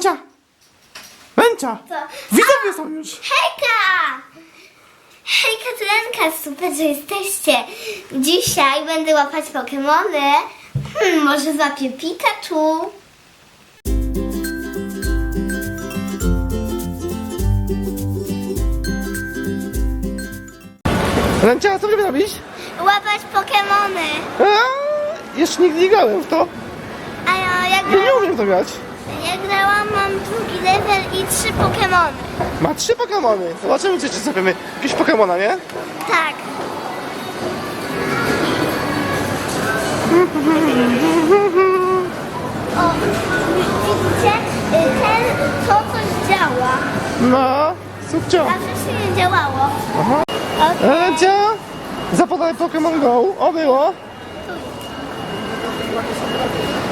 Lęcia! Lęcia! Co? Widzowie są już! Hejka! Hejka, Tulenka, super, że jesteście. Dzisiaj będę łapać Pokemony. Hmm, może złapię Pikachu. Lęcia, co będziemy robić? Łapać Pokemony. A, jeszcze nigdy nie grałem w to. A ja, ja, Ja nie umiem to grać. Ja grałam, mam drugi level i trzy Pokemony. Ma trzy Pokemony. Zobaczymy, czy jeszcze zrobimy jakiegoś Pokemona, nie? Tak. O, widzicie? Ten, to coś działa. No, subcio. A wcześniej nie działało. Aha. Okej. Lęcia, zapodaj Pokemon Go. O, było.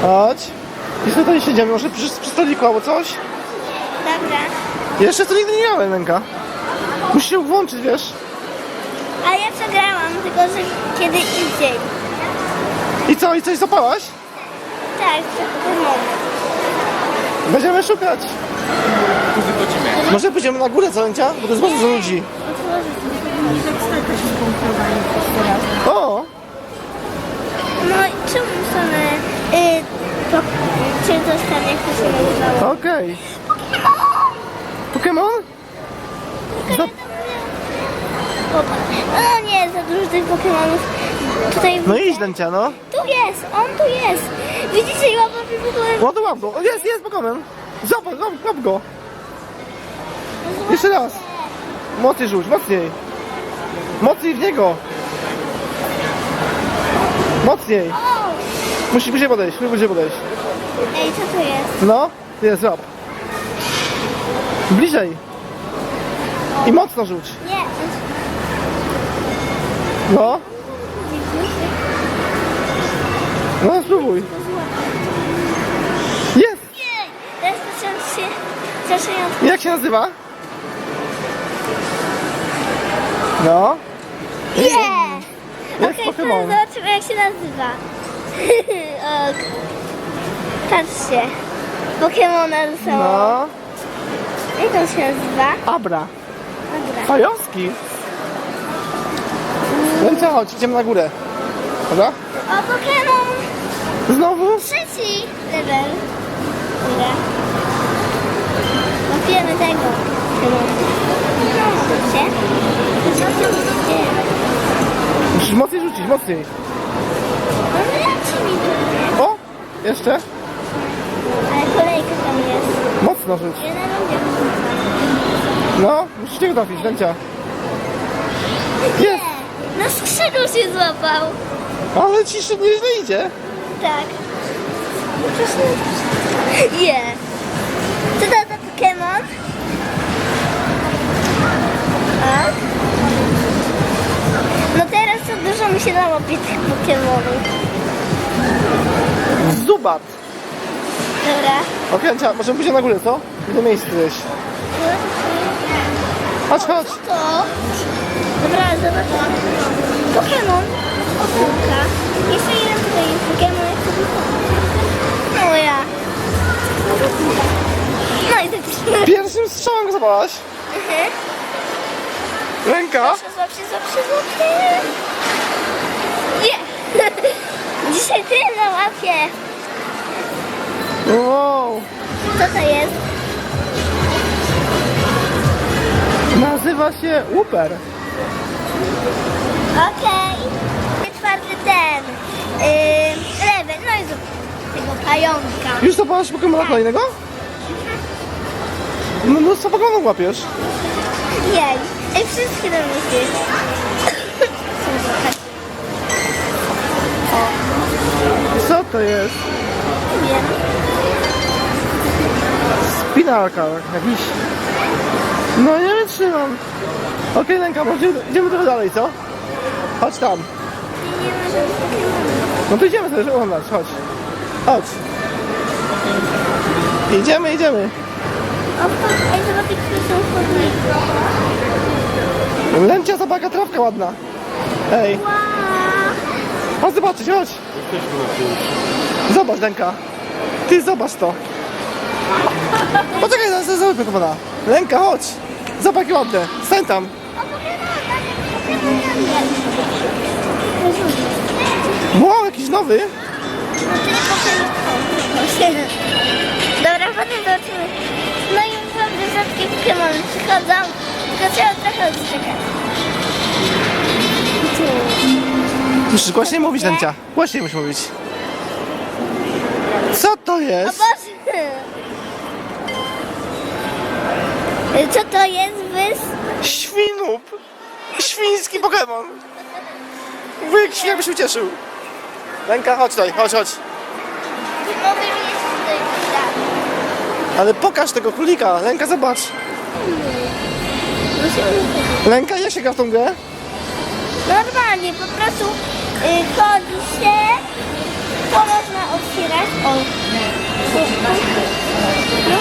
Chodź. I tutaj siedziemy, może przy, przy stoliku albo coś. Dobra. Jeszcze to nigdy nie miałem, Lęka. Musisz się włączyć, wiesz. A ja przegrałam, tylko że kiedy indziej. I co, i coś zapałaś? Tak, Pokemony. Będziemy szukać. Może pójdziemy na górę, co Lęcia? Bo to jest bardzo dużo ludzi. O, No i czemu są y, po, czy to tam jak to się nazywało? okej. Pokemon? Za... Popatrz. O nie, za dużo tych Pokemonów. Tutaj No widzę. idź, Lęcia, no. Tu jest, on tu jest. Widzicie, łapę w ogóle. Ładu, łap go. O, jest, jest Pokemon. Zobacz, łap, łap go. Jeszcze raz. Mocniej rzuć, mocniej. Mocniej w niego. Mocniej. O! Musi bliżej podejść, bliżej podejść. Ej, co to jest? No, jest, złap. Bliżej. I mocno rzuć. Nie, jest... No. No, spróbuj. Jest. Nie! Teraz to się... Zaczynają... Jak się nazywa? No. Nie! Jest Okej, okay, zobaczymy jak się nazywa. ok. Patrzcie. Pokemona zostało. No. Jak on się nazywa? Abra. Dobra. Fajowski. Ręce, chodź, idziemy na górę. Dobra? O, Pokemon! Znowu? Trzeci level. Dobra. Łapiemy tego. Widzicie? Widzicie? Musisz mocniej rzucić, mocniej. Jeszcze? Ale kolejka tam jest. Mocno rzuć. Ja na lubię. No, musisz tego trafić, ręcia. Jest! Na skrzydło się złapał. Ale ci się nieźle idzie. Tak. Je. Zubat. Dobra. Okej, ręcia, może pójdziemy na górę, co? Do miejsca gdzieś. Chodź, chodź. To. Dobra, zobacz. Pokémon. Okulka. Jeszcze jeden tutaj jest Pokémon. O ja. No i tak Pierwszym strzałem go zabałaś. Mhm. Ręka. Się, złap się. Nie! Dzisiaj ty na łapie. Wow. Co to jest? Nazywa się Whooper. Okej. Czwarty ten. Yy, level. No i zrób tego pająka. Już zabałaś Pokemona kolejnego? No mnóstwo Pokemonów łapiesz. Jej. Ej, wszystkie do mnie. Co to jest? Nie wiem. Spinalka jakiś. No nie wytrzymam. Okej, Lenka, może idziemy trochę dalej, co? Chodź tam. No to idziemy sobie oglądać, chodź. Chodź. Idziemy, idziemy. Lęcia, zobacz, jaka trawka ładna. Ej, Wow. chodź zobaczyć, chodź. Zobacz, Lenka. Ty zobacz to. Poczekaj, zaraz zaraz zobacz Pokemona. Lenka, chodź. Zobacz jakie ładne. Stań tam. Pokemon, Pokemon Wow, jakiś nowy. No Pokemon. Dobra, potem zobaczymy. No i naprawdę rzadkie Pokemony przychodzą, tylko trzeba trochę odczekać. Musisz głośniej mówić, Lencia. Głośniej musisz mówić. Co to O jest? Boże! Co to jest wys? Świnub. Świński Pokemon. Wujek świnia by się ucieszył. Lenka, chodź tutaj, chodź, chodź. Mogę mieć tutaj. Ale pokaż tego królika. Lenka, zobacz. Lenka, jak się gra w tą grę? Normalnie, po prostu y, chodzi się, to można otwierać. O. No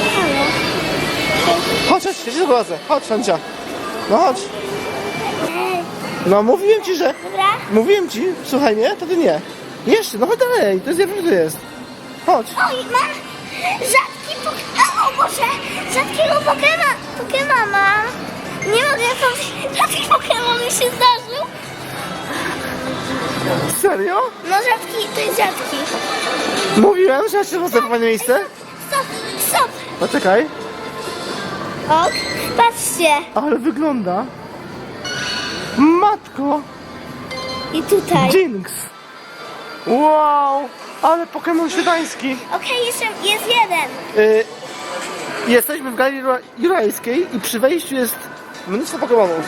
ja zaprowadzę. Chodź, Lencia. No chodź. No mówiłem ci, że... Dobra? Mówiłem ci, słuchaj mnie, to ty nie. Jeszcze, no chodź dalej, to jest, ja wiem, że to jest. Chodź. Oj, mam rzadki Pokemon. O Boże, rzadkiego Pokemon. Pokemon mam. Nie mogę powiedzieć, rzadki Pokemon mi się zdarzył. Serio? No rzadki, to jest rzadki. Mówiłem, że ja się wchodzę w fajne miejsce. Stop, stop. Poczekaj. Ok, patrzcie. Ale wygląda. Matko, I tutaj. Jinx. Wow, ale Pokémon świetański. Okej, jeszcze jest jeden. Y, jesteśmy w galerii Jura- jurajskiej i przy wejściu jest mnóstwo Pokémonów.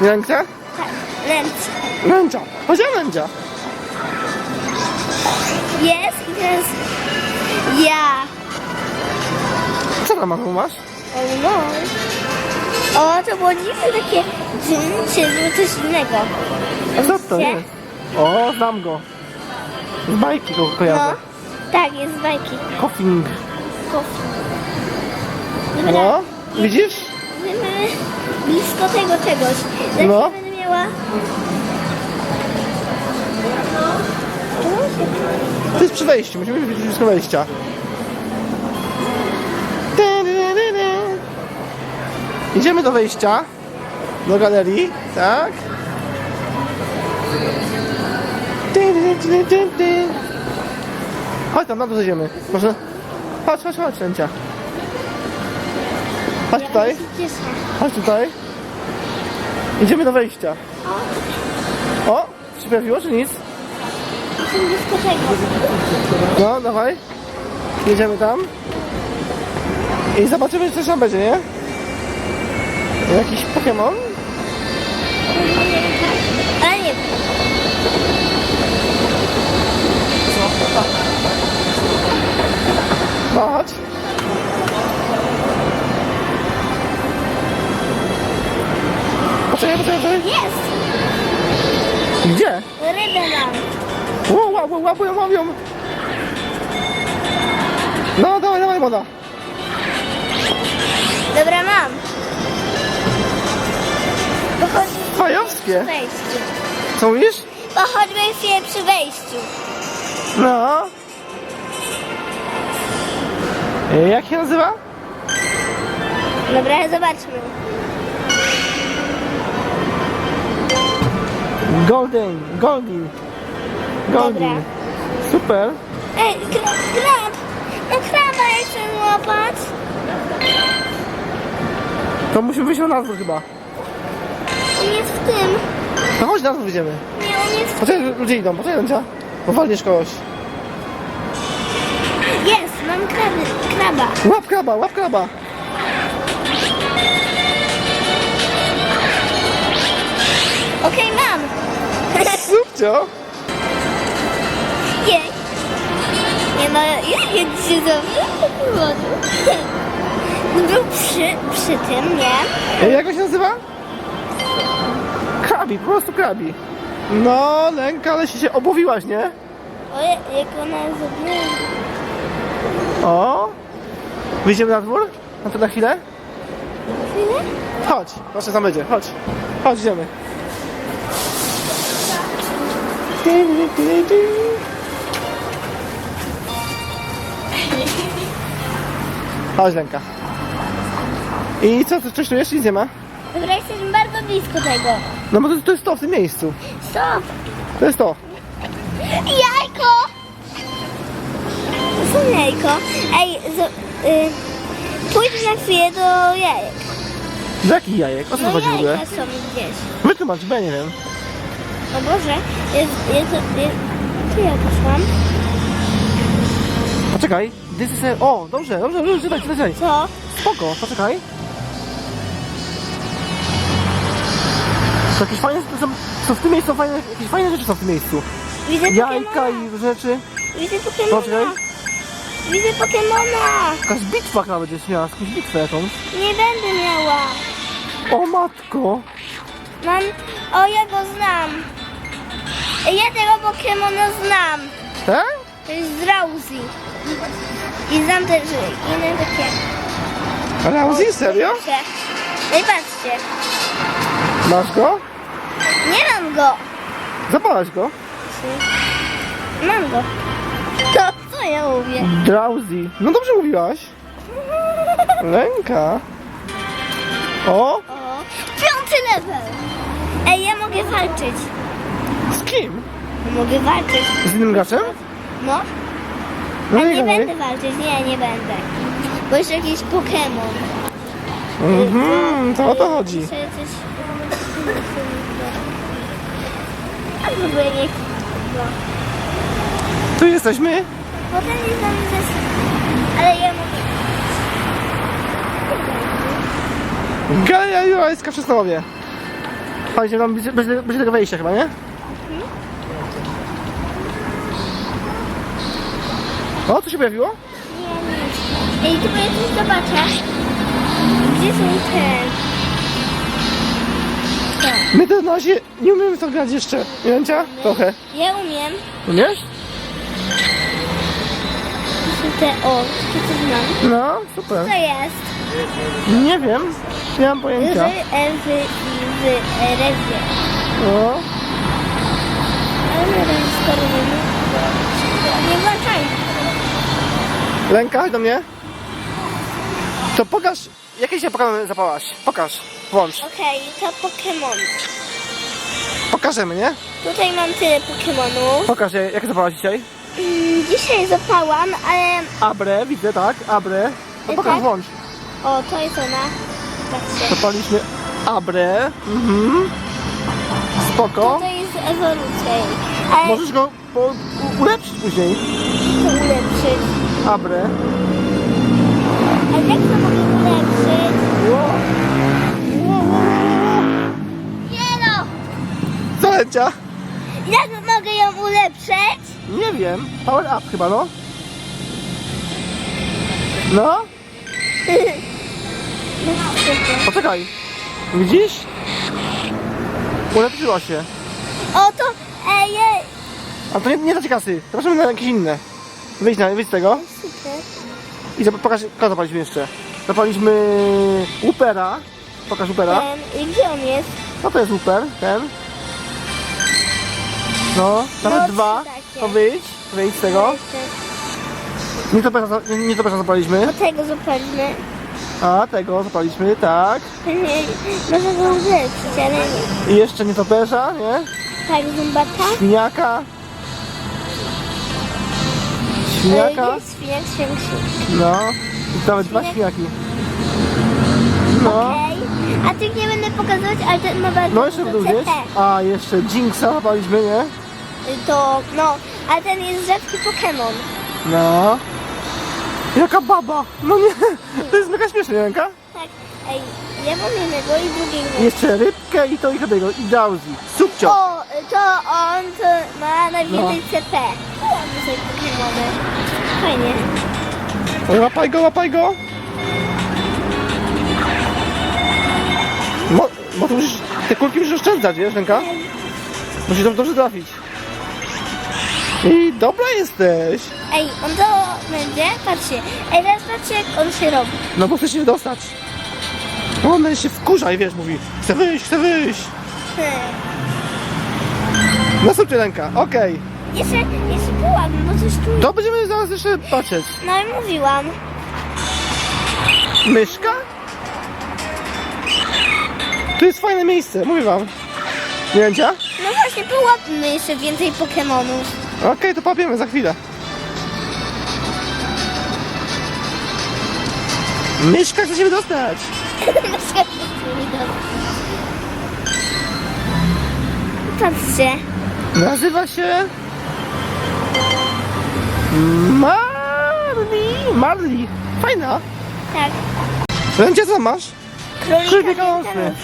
Ręka? Tak, ręce. Ręcza. Powiedziałem Ręcza. Jest i teraz ja. Co tam masz? O, no. o to było dziwne takie czy było coś innego. Co to jest? O, znam go. Z bajki go No, kojarzę. tak, jest z bajki. Koffing. Dobra, No, widzisz? będziemy blisko tego czegoś. Za No. no. będę miała... To jest przy wejściu, musimy być blisko wejścia. Idziemy do wejścia, do galerii, tak? Chodź tam, na dół zejdziemy. Może... Chodź, chodź, chodź, Lęcia. Chodź tutaj, chodź tutaj. Idziemy do wejścia. O, się pojawiło, czy nic? No, dawaj. Jedziemy tam. I zobaczymy, co tam będzie, nie? Jakiś Pokémon? Ale nie. No, chodź. Poczekaj, poczekaj, poczekaj. Jest! Gdzie? Rybę mam. Wow, wow, łapują, łapią. No, dawaj, dawaj, woda. Dobra, mam. Fajowskie. wejściu. Co mówisz? Pochodźmy się przy wejściu. No. E, Jak się nazywa? Dobra, zobaczmy. Golden, Goldie. Goldie. Dobra. Super. Ej, krab, krab! No kraba chcę złapać. To musimy wyjść na dwór chyba. On jest w tym. No chodź na dwór wyjdziemy. Nie, on jest w Poczekaj, ludzie idą, poczekaj, Lęcia. Bo walniesz kogoś. Jest, mam kraby, kraba. Łap kraba, łap kraba. Okej, mam. Subcio. Jej. Nie no, ja nie się dobrze Był przy, przy tym, nie? Jak on się nazywa? Krabi, po prostu krabi. No, Lęka, ale się, się obawiłaś, nie? O, ja- jak ona zrobiła. O. Wyjdziemy na dwór? Na to na chwilę? Chwilę? Chodź, proszę tam będzie, chodź. Chodź, idziemy. Chodź Lenka. I co, ty coś tu jeszcze nic nie ma? Dobra, jesteśmy bardzo blisko tego. No bo to, to jest to w tym miejscu. Stop! To jest to. Jajko! To są jajko. Ej, z, y, pójdź na chwilę do jajek. Do jakich jajek? O co No chodzi w ogóle? jajka są gdzieś. Wytłumacz, bo ja nie wiem. O Boże, jest, jest, jest, tu ja poszłam. Poczekaj. This is a... O, dobrze, dobrze, dobrze, czytaj, czytaj, czytaj. Co? Spoko, poczekaj. To jakieś fajne, to są, są w tym miejscu fajne, jakieś fajne rzeczy są w tym miejscu. Widzę Jajka Pokemona. i rzeczy. Widzę Pokemona. Poczekaj. Widzę Pokemona. Jakaś bitwa nawet jest miała, jakąś bitwę jakąś. Nie będę miała. O matko. Mam... O, ja go znam. Ja tego Pokemona znam. Tak? To jest Drowsy. I znam też inne takie... Rauzi, serio? Proszę. No i patrzcie. Masz go? Nie mam go. Zapalać go. Mam go. To co ja mówię? Drowsy. No dobrze mówiłaś. Lenka. O, O, piąty level. Ej, ja mogę walczyć. z kim? Mogę walczyć. Z innym graczem? No, No ale nie gadaj. będę walczyć. Nie, nie będę. Bo jeszcze jakiś Pokémon. Mhm, to o to chodzi. Coś... A w ogóle nie... Tu jesteśmy. Potem jest tam też... Ale ja mogę... Galeria Jurajska w Przesnowie. Fajnie, tam będzie, będzie, tego wejścia chyba, nie? O, co się pojawiło? Nie, nie. Ej, tylko ja coś zobaczę. Gdzie są te... To. My to na razie nie umiemy to grać jeszcze. Lencia? Trochę. Ja umiem. Umiesz? To te... O, to co znam. No, super. Co jest? Nie wiem. Nie mam Ry, pojęcia. Ewy i wy, rewie. O, Ale nie wiem, skoro nie Nie włączaj. Lenka, chodź do mnie. To pokaż, jakie się Pokémon zapałaś? Pokaż, włącz. Okej, to Pokémon. Pokażemy, nie? Tutaj mam tyle Pokémonów. Pokaż, jakie zapałaś dzisiaj. Mm, dzisiaj zapałam, ale... Abre, widzę, tak? Abre. No Tak. pokaż, włącz. O, to jest ona. Patrzcie. Zapaliśmy Abre. Mhm. Spoko. To jest ewolucja jej. Ale Możesz go po, u, ulepszyć później. to ulepszyć. Abre. Ale jak to mogę ulepszyć? Ło. Ło, ło, ło, ło. Nie no! Co? Jak mogę ją ulepszyć? Nie wiem. Power up chyba, no. No, No poczekaj. Widzisz? Ulepszyła się. O to... Ej, ej. A to nie, nie dać kasy. Zobaczymy na jakieś inne. Wyjdź, na, wyjdź z tego. Super. I zap- pokaż, zapaliśmy jeszcze. Zapaliśmy Upera. Pokaż Upera. Ten, i gdzie on jest? Co to jest Uper? Ten. No, nawet No, dwa. takie. To wyjdź. Wyjdź z tego. Nie to perza, nie, nie to perza zapaliśmy. Do tego zapalimy. A, tego zapaliśmy, tak. Można go ulepszyć, ale nie. I jeszcze nie to perza, nie? Tak, zumbata. Świniaka. Świniaka. Jest świniak. No. I nawet dwa Świniak. świniaki. No. Okej. A tych nie będę pokazywać, ale ten ma bardzo No jeszcze dużo. A, jeszcze Jinxa zapaliśmy, nie? To, no, ale ten jest rzadki Pokémon. No. Jaka baba! No nie, to jest mega śmieszne, Janka. Tak, ej, ja mam jednego i drugiego. Jeszcze rybkę i to i tego, i Drowsy. Subcio. O, to on to ma najwięcej CP. To ładne są Pokémony. Fajnie. Łapaj go, łapaj go. Bo, bo tu musisz, te kulki musisz oszczędzać, wiesz, Lenka? Musisz dobrze, dobrze trafić. I dobra jesteś. Ej, on to będzie, patrzcie. Ej, teraz patrzcie jak on się robi. No bo chcesz się dostać. On się wkurza i wiesz, mówi, chcę wyjść, chcę wyjść. Hmm. No subcie Lenka, okej. Jeszcze, jeszcze połam, bo coś tu... To będziemy zaraz jeszcze patrzeć. No i mówiłam. Myszka? Tu jest fajne miejsce, mówię wam. Nie? No właśnie, połapmy jeszcze więcej Pokemonów. Okej, to papiemy za chwilę. Myszka chce się wydostać. Patrzcie. Nazywa się... Marli. Marli. Fajna. Tak. Będzie co masz? Królik Królik wielkanocny.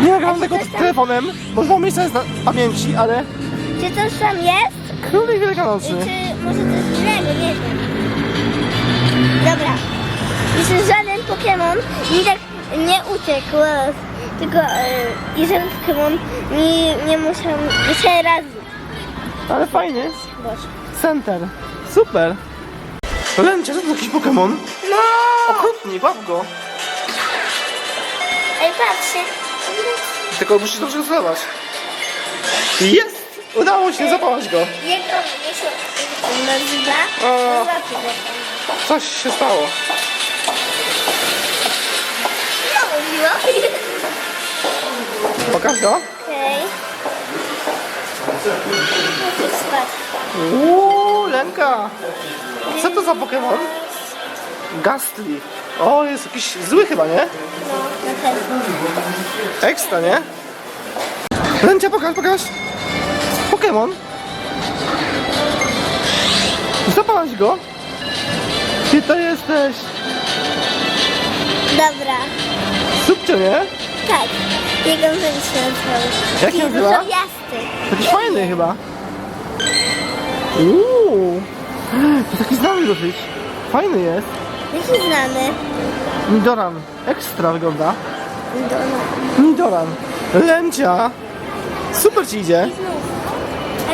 Nie nagram tego telefonem, bo dwa miejsca jest na pamięci, ale... Czy coś tam jest? Królik I wielkanocny. czy może coś innego? Nie wiem. Dobra. Jeśli żaden Pokémon mi tak nie uciekł, tylko i żaden Pokémon mi nie musiał jeszcze raz. Ale fajny. Boże. Center. Super. Lęcia, to jest jakiś Pokémon? No! Okrutny, łap go. Ej, patrzcie. Tylko musisz dobrze go zlewać. Jest! Udało się, zapałaś go. Jego, jak się nazywa? O. Złapię go. Coś się stało. No, miło. Pokaż go. Okej. Muszę spać. Uuu, Lenka. Co to za Pokémon? Gastly. O, jest jakiś zły chyba, nie? No, na pewno. Ekstra, nie? Lęcia, pokaż, pokaż. Pokémon. Zapałaś go. Ty to jesteś. Dobra. Subcio, nie? Tak. Jego bym się nazywał. Jak się nazywa? Jasny. Jakiś fajny chyba. Uuu. To taki znany dosyć. Fajny jest. Jaki znany? Nidoran. Ekstra wygląda. Donald. Nidoran. Lęcia. Super ci idzie. I znów.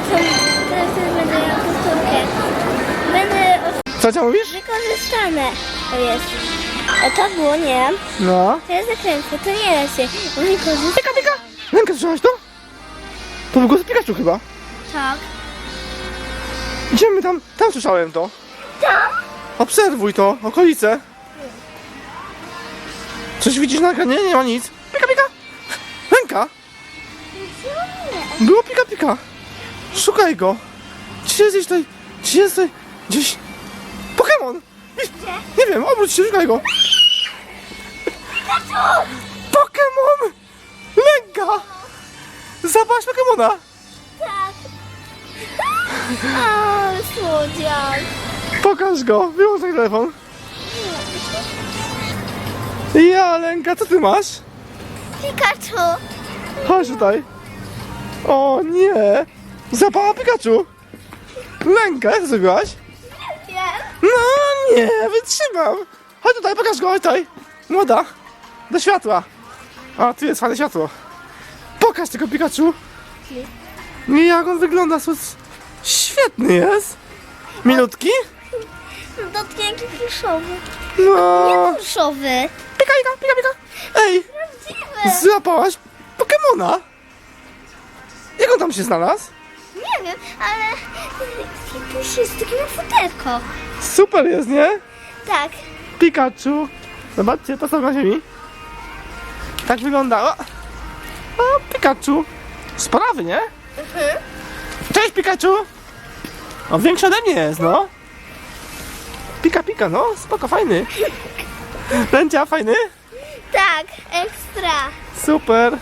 Teraz też będę miał powtórkę. Będę Co cię mówisz? wykorzystane. To jest. A to było, nie? No. Teraz zakręcę, to nie da się wykorzystać. Pika, pika. Lęka, słyszałaś to? To był głos Pikachu chyba. Tak. Idziemy tam. Tam słyszałem to. Tam? Obserwuj to. Okolice. Coś widzisz na ekranie? Nie ma nic. Pika, pika. Lęka. Było pika, pika. Szukaj go. Gdzie jest gdzieś tutaj? Gdzie jest tutaj? Gdzieś. Pokémon. Nie wiem, obróć się, szukaj go. Pokémon! Lęka! Zapaść Pokémona! Tak. O, słodziak. Pokaż go, wyłącz ten telefon. Ja, Lenka, co ty masz? Pikachu. Chodź tutaj. O nie! Zapała Pikachu! To zrobiłaś? Wiem. No nie, wytrzymam! Chodź tutaj, pokaż go, chodź tutaj! Młoda, do światła! A, tu jest fajne światło. Pokaż tego Pikachu! Nie, jak on wygląda, sus- świetny jest! Milutki? Dotknięty pluszowy. No! Pluszowy. Pika, pika, pika, pika! Ej, Prawdziwy. złapałaś Pokemona! Jak on tam się znalazł? Nie wiem, ale takie na futerko. Super jest, nie? Tak. Pikachu. Zobaczcie, to są na ziemi. Tak wygląda. O, o Pikachu. Sprawy, nie? Cześć Pikachu. O, większy ode mnie jest, no. Pika, pika, no. Spoko, fajny. Lęcia, fajny? Tak, ekstra. Super.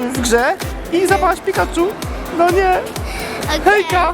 W, grze i zabałaś Pikachu. No nie. Hejka!